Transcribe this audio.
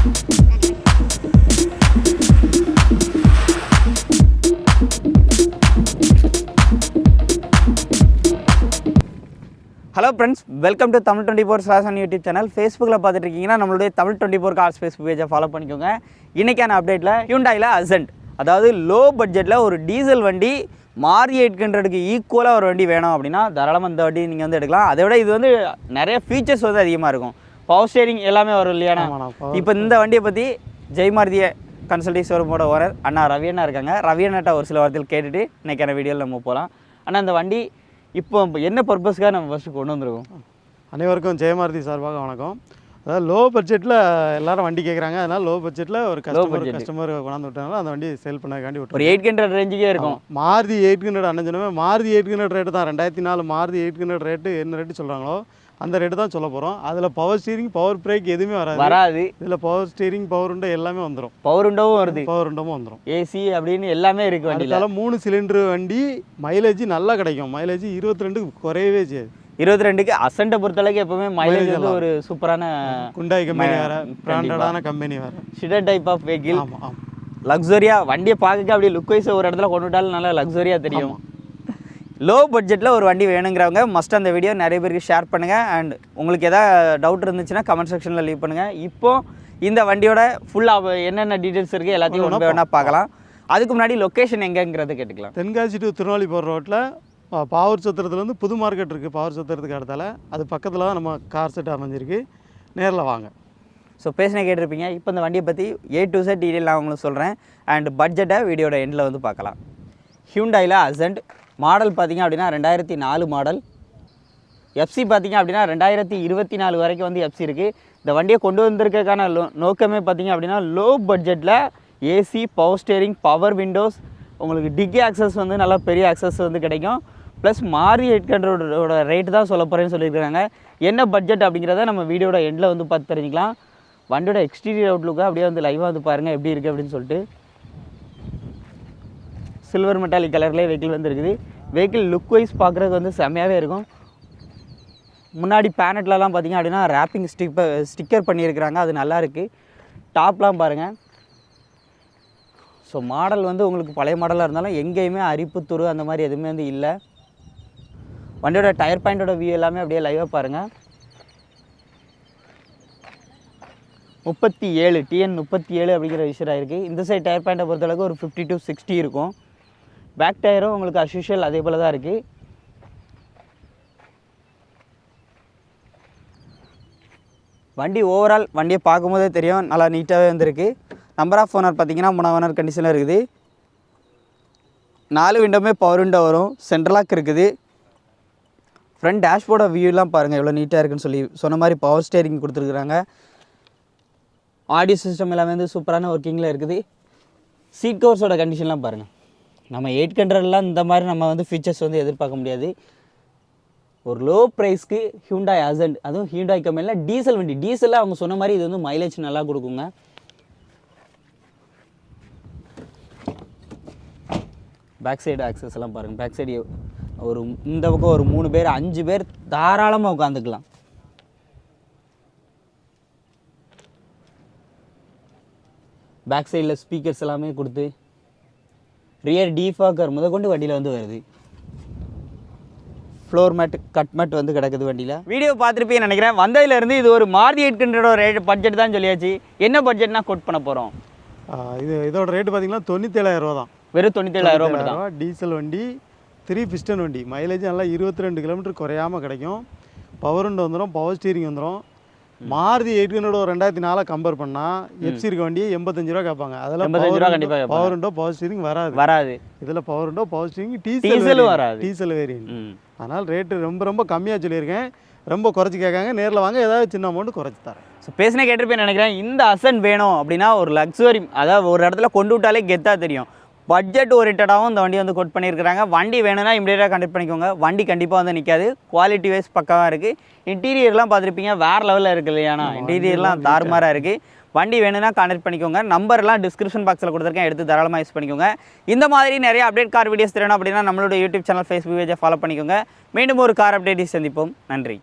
Hello friends welcome to Tamil twenty four Sasan YouTube channel ஃபேஸ்புக்கில் பார்த்துட்டு இருக்கீங்கன்னா நம்மளுடைய Tamil twenty four cars Facebook பேஜை ஃபாலோ பண்ணிக்கோங்க. இன்றைக்கான அப்டேட்டில் ஹியூண்டாயில் அசன்ட் அதாவது லோ பட்ஜெட்டில் ஒரு டீசல் வண்டி மாரி எயிட் ஹண்ட்ரடுக்கு ஈக்குவலாக ஒரு வண்டி வேணும் அப்படின்னா தாராளமாக இந்த வண்டி நீங்கள் வந்து எடுக்கலாம். அதை விட இது வந்து நிறைய ஃபீச்சர்ஸ் வந்து அதிகமாக இருக்கும். பவர் ஸ்டேரிங் எல்லாமே வரும் இல்லையாண்ணா இப்போ இந்த வண்டியை பற்றி ஜெய்மாருதிய கன்சல்டி ஷோரூமோட ஓனர் அண்ணா ரவி அண்ணா இருக்காங்க. ரவி அண்ணாட்ட ஒரு சில வார்த்தைகள் கேட்டுட்டு இன்னைக்கான வீடியோவில் நம்ம போகலாம் அண்ணா இந்த வண்டி இப்போ என்ன பர்பஸ்க்காக நம்ம ஃபஸ்ட்டு கொண்டு வந்திருக்கோம்? அனைவருக்கும் ஜெயமாரதி சார்பாக வணக்கம். அதாவது லோ பட்ஜெட்டில் எல்லாரும் வண்டி கேட்குறாங்க அதனால் லோ பட்ஜெட்டில் ஒரு கஸ்டமர். கஸ்டமர் கொண்டாந்து விட்டாங்க அந்த வண்டி சேல் பண்ணக்காண்டி ஒரு விட்டுருக்கோம். எயிட் ஹண்ட்ரட் ரேஞ்சுக்கே இருக்கும். மாருதி எயிட் ஹண்ட்ரட் அண்ணன் மாருதி எயிட் ஹண்ட்ரட் ரேட்டு தான். ரெண்டாயிரத்தி நாலு மாருதி எயிட் ஹண்ட்ரட் ரேட்டு என்ன ரேட்டு சொல்கிறாங்களோ அந்த ரேட்டு தான் சொல்ல போகிறோம் அதில் பவர் ஸ்டீரிங் பவர் பிரேக் எதுவுமே வராது. வராது. இதில் பவர் ஸ்டீரிங் பவர் உண்டை எல்லாமே வந்துடும் பவர் விண்டோவும் வருது. பவர் உண்டமும் வந்துடும் ஏசி அப்படின்னு எல்லாமே இருக்கு வண்டியில். அடுத்தால மூணு சிலிண்டர் வண்டி மைலேஜ் நல்லா கிடைக்கும். மைலேஜ் இருபத்தி ரெண்டு குறையவே செய்யாது. இருபத்தி ரெண்டுக்கு அசண்டை பொறுத்தளவுக்கு எப்பவுமே மைலேஜ் வந்து ஒரு சூப்பரான குண்டாய் கம்பெனி வேறு. பிராண்டடான கம்பெனி வேறு. ஷிடர் டைப் ஆஃப் வெஹிக்கிள் லக்ஸரியா வண்டியை பார்க்க அப்படியே லுக் வைஸ் ஒரு இடத்துல கொண்டு விட்டாலும் நல்லா லக்ஸரியாக தெரியும். லோ பட்ஜெட்டில் ஒரு வண்டி வேணுங்கிறவங்க மஸ்ட் அந்த வீடியோ நிறைய பேருக்கு ஷேர் பண்ணுங்கள் அண்ட் உங்களுக்கு எதாவது டவுட் இருந்துச்சுன்னா கமெண்ட் செக்ஷனில் லீவ் பண்ணுங்கள் இப்போ இந்த வண்டியோட ஃபுல்லாக என்னென்ன டீட்டெயில்ஸ் இருக்குது எல்லாத்தையும் ஒன்று வேணா பார்க்கலாம். அதுக்கு முன்னாடி லொக்கேஷன் எங்கங்கிறத கேட்டுக்கலாம். தென்காசி டு திருநெல்வேலி போகிற ரோட்டில் பாவூர் சத்திரத்துலேருந்து புது மார்க்கெட் இருக்குது பாவூர் சத்திரத்துக்கு அடுத்தால. அது பக்கத்தில் தான் நம்ம கார் செட் அமைஞ்சிருக்கு. நேரில் வாங்க. ஸோ பேசின கேட்டிருப்பீங்க. இப்போ இந்த வண்டியை பற்றி ஏ டு செட் டீட்டெயில் நான் உங்களுக்கு சொல்கிறேன் அண்ட் பட்ஜெட்டை வீடியோட எண்டில் வந்து பார்க்கலாம். ஹியூண்டாயில் அசண்ட் மாடல் பார்த்தீங்க அப்படின்னா ரெண்டாயிரத்தி நாலு மாடல். எஃப்சி பார்த்தீங்க அப்படின்னா ரெண்டாயிரத்தி இருபத்தி நாலு வரைக்கும் வந்து எஃப்சி இருக்குது இந்த வண்டியை கொண்டு வந்திருக்கக்கான லோ நோக்கமே பார்த்தீங்க அப்படின்னா லோ பட்ஜெட்டில் AC power steering power windows உங்களுக்கு டிக்கி ஆக்சஸ் வந்து நல்லா பெரிய ஆக்சஸ் வந்து கிடைக்கும். ப்ளஸ் மாரி எயிட் ஹண்ட்ரடோட ரேட்டு தான் சொல்ல போகிறேன்னு சொல்லியிருக்காங்க. என்ன பட்ஜெட் அப்படிங்கிறத நம்ம வீடியோட எண்டில் வந்து பார்த்து தெரிஞ்சுக்கலாம். வண்டியோட எக்ஸ்டீரியர் அவுட்லுக்காக அப்படியே வந்து லைவாக வந்து பாருங்கள் எப்படி இருக்குது அப்படின்னு சொல்லிட்டு. சில்வர் மெட்டாலிக் கலர்லேயே வெஹிக்கிள் வந்துருக்குது. வெஹிக்கிள் லுக் வைஸ் பார்க்குறதுக்கு வந்து செம்மையாகவே இருக்கும். முன்னாடி பேனட்லலாம் பார்த்தீங்க அப்படின்னா ரேப்பிங் ஸ்டிப்பை ஸ்டிக்கர் பண்ணியிருக்கிறாங்க. அது நல்லா இருக்குது டாப்லாம் பாருங்கள் ஸோ மாடல் வந்து உங்களுக்கு பழைய மாடலாக இருந்தாலும் எங்கேயுமே அரிப்புத்துரு அந்த மாதிரி எதுவுமே வந்து இல்லை. வண்டியோட டயர் பாயிண்டோட வியூ எல்லாமே அப்படியே லைவாக பாருங்கள் முப்பத்தி ஏழு டிஎன் முப்பத்தி ஏழு அப்படிங்கிற விஷயம் இருக்குது இந்த சைடு டயர் பாயிண்ட்டை பொறுத்தளவுக்கு ஒரு ஃபிஃப்டி டு சிக்ஸ்டி இருக்கும். பேக் டயரும் உங்களுக்கு அஸ்யூஷுவல் அதே போல் தான் இருக்குது வண்டி ஓவரால் வண்டியை பார்க்கும்போதே தெரியும். நல்லா நீட்டாகவே வந்திருக்கு. நம்பர் ஆஃப் ஓனர் பார்த்தீங்கன்னா மூணாம் ஓனர் கண்டிஷனில் இருக்குது. நாலு விண்டோமே பவர் விண்டோ வரும். சென்ட்ரலாக் இருக்குது. ஃப்ரண்ட் டேஷ்போர்ட வியூலாம் பாருங்கள் எவ்வளோ நீட்டாக இருக்குன்னு சொல்லி சொன்ன மாதிரி பவர் ஸ்டேரிங் கொடுத்துருக்குறாங்க. ஆடியோ சிஸ்டம் எல்லாமே வந்து சூப்பரான ஒர்க்கிங்கில் இருக்குது. சீட் கவர்ஸோட கண்டிஷன்லாம் பாருங்கள் நம்ம எயிட் ஹண்ட்ரட்லாம் இந்த மாதிரி நம்ம வந்து ஃபீச்சர்ஸ் வந்து எதிர்பார்க்க முடியாது. ஒரு லோ ப்ரைஸ்க்கு ஹியூண்டாய் அசண்ட் அதுவும் ஹியூண்டாய் கம்பெனியில் டீசல் வண்டி. டீசலில் அவங்க சொன்ன மாதிரி இது வந்து மைலேஜ் நல்லா கொடுக்குங்க. பேக் சைடு ஆக்சஸ் எல்லாம் பாருங்கள் பேக் சைடு ஒரு இந்த பக்கம் ஒரு மூணு பேர் அஞ்சு பேர் தாராளமாக உட்காந்துக்கலாம். பேக் சைடில் ஸ்பீக்கர்ஸ் எல்லாமே கொடுத்து ரியர் டீஃபாக்கர் முதற்கொண்டு வண்டியில் வந்து வருது. ஃப்ளோர் மேட் கட் மேட் வந்து கிடக்குது வண்டியில். வீடியோ பார்த்துருப்பீங்கன்னு நினைக்கிறேன். வந்ததுலேருந்து இது ஒரு மாருதி எயிட் ஹண்ட்ரடோட ரேட் பட்ஜெட் தான் சொல்லியாச்சு. என்ன பட்ஜெட்னா கோட் பண்ண போகிறோம் இது இதோட ரேட்டு பார்த்தீங்கன்னா தொண்ணூத்தேழாயிரம் ரூபா தான். வெறும் தொண்ணூத்தேழாயிரம் ரூபா மட்டும் தான் டீசல் வண்டி த்ரீ பிஸ்டன் வண்டி. மைலேஜ் நல்லா இருபத்தி ரெண்டு கிலோமீட்டர் குறையாமல் கிடைக்கும். பவர் உண்டு வந்துடும் பவர் ஸ்டீரிங் வந்துடும் மாருதி எயிட் ஹண்ட்ரட் ஒரு ரெண்டாயிரத்தி நாலாக கம்பேர் பண்ணால் எஃப்சி இருக்க வண்டியை எண்பத்தஞ்சு ரூபா கேட்பாங்க. அதெல்லாம் 85 ரூபா கண்டிப்பா கேட்பாங்க. பவர் உண்டோ பவர் ஸ்டீரிங் வராது. வராது. இதில் பவர் உண்டோ பவர் ஸ்டீரிங் டீசல் வராது. டீசல் வேரியன்ட் அதனால் ரேட்டு ரொம்ப ரொம்ப கம்மியாக சொல்லியிருக்கேன். ரொம்ப குறைச்சி கேட்காங்க. நேரில் வாங்க ஏதாவது சின்ன அமௌண்ட் குறைச்சி தரேன். ஸோ பேசினே கேட்டிருப்பேன் நினைக்கிறேன். இந்த அசன் வேணும் அப்படின்னா ஒரு லக்ஸுரி அதாவது ஒரு இடத்துல கொண்டு விட்டாலே கெத்தாக தெரியும். பட்ஜெட் ஓரியன்டாகவும் இந்த வண்டி வந்து கோட் பண்ணியிருக்கிறாங்க. வண்டி வேணும்னா இமீடியட்டாக கண்டக்ட் பண்ணிக்கோங்க. வண்டி கண்டிப்பாக வந்து நிற்காது குவாலிட்டி வைஸ் பக்காவாக இருக்குது இன்டீரியர்லாம் பார்த்துருப்பீங்க வேறு லெவலில் இருக்குது இல்லையாண்ணா இன்டீரியர்லாம் தாறுமாறாக இருக்குது வண்டி வேணும்னா கான்டெக்ட் பண்ணிக்கோங்க. நம்பர்லாம் டிஸ்கிரிப்ஷன் பாக்ஸில் கொடுத்துருக்கேன். எடுத்து தாராளமாக யூஸ் பண்ணிக்கோங்க. இந்த மாதிரி நிறைய அப்டேட் கார் வீடியோஸ் தெரியணும் அப்படின்னா நம்மளோட யூடியூப் சேனல் ஃபேஸ்புக் பேஜை ஃபாலோ பண்ணிக்கோங்க. மீண்டும் ஒரு கார் அப்டேட்டை சந்திப்போம். நன்றி.